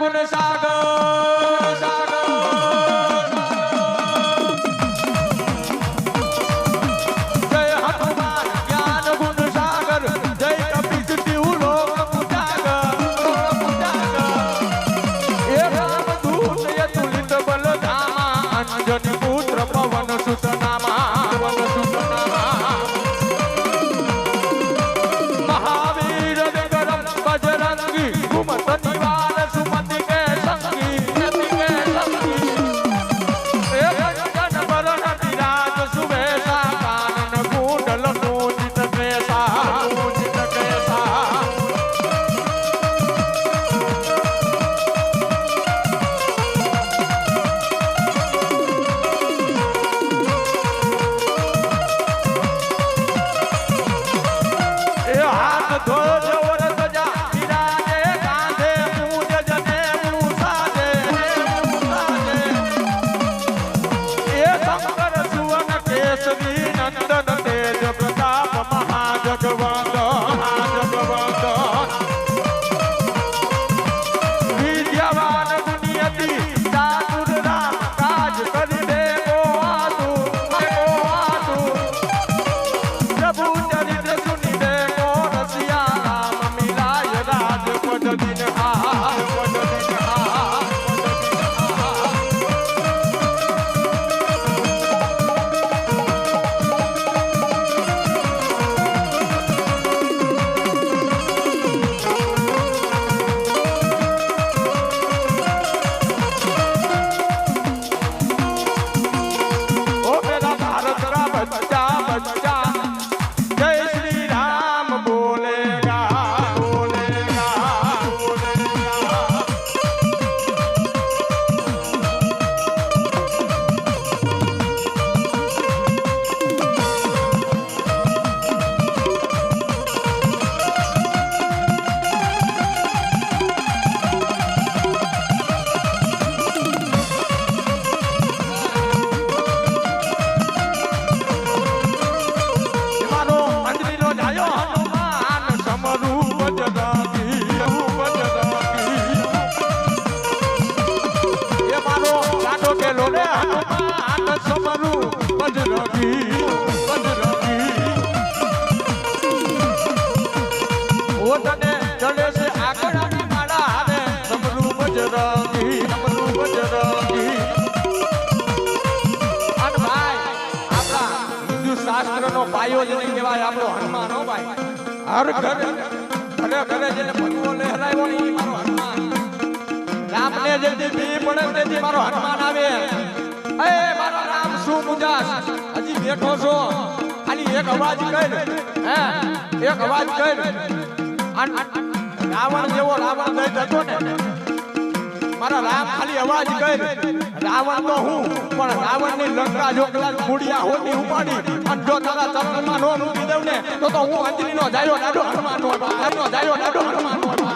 গুণ সার কর શાસ્ત્રનો પાયો જેને કહેવાય આપણો હનુમાન, હો ભાઈ. હર ઘર ઘરે ઘરે જેને ભગવો લહેરાયો ને મારો હનુમાન. રામને જેથી બી પડે તેથી મારો હનુમાન આવે. એ મારો રામ શું મુજાસ હજી બેઠો છો. ખાલી એક અવાજ કર. હે? એક અવાજ કર. રાવણ જેવો રાવણ દઈ જતો ને. મારા રામ ખાલી અવાજ કર. રાવણ તો હું, પણ રાવણની લંકા જોકલા મૂડિયા હોતી ઉપાડી અને જો તારા ચરણમાં નો મૂકી દઉં ને તો તો હું અંજલી નો જાયો દાડો હનુમાન નો જાયો દાડો હનુમાન